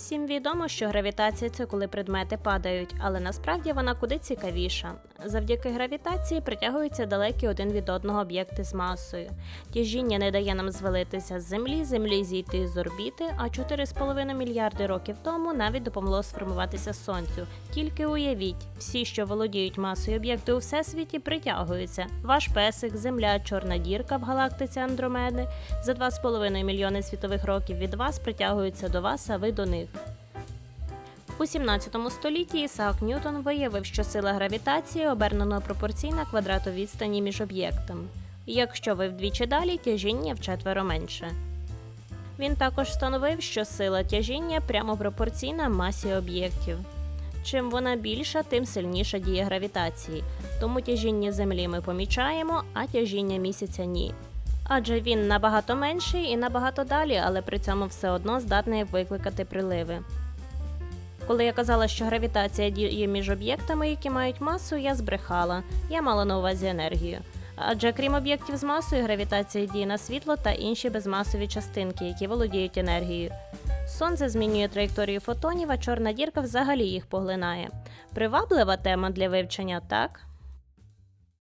Всім відомо, що гравітація це коли предмети падають, але насправді вона куди цікавіша. Завдяки гравітації притягуються далекі один від одного об'єкти з масою. Тяжіння не дає нам звалитися з землі, землі зійти з орбіти, а 4,5 мільярди років тому навіть допомогло сформуватися сонцю. Тільки уявіть, всі, що володіють масою об'єкти у всесвіті, притягуються. Ваш песик, земля, чорна дірка в галактиці Андромеди за 2,5 мільйони світових років від вас притягуються до вас, а ви до них. У 17 столітті Ісаак Ньютон виявив, що сила гравітації обернено пропорційна квадрату відстані між об'єктами. Якщо ви вдвічі далі, тяжіння вчетверо менше. Він також встановив, що сила тяжіння прямо пропорційна масі об'єктів. Чим вона більша, тим сильніша дія гравітації. Тому тяжіння Землі ми помічаємо, а тяжіння місяця ні. Адже він набагато менший і набагато далі, але при цьому все одно здатний викликати приливи. Коли я казала, що гравітація діє між об'єктами, які мають масу, я збрехала. Я мала на увазі енергію. Адже крім об'єктів з масою, гравітація діє на світло та інші безмасові частинки, які володіють енергією. Сонце змінює траєкторію фотонів, а чорна дірка взагалі їх поглинає. Приваблива тема для вивчення, так?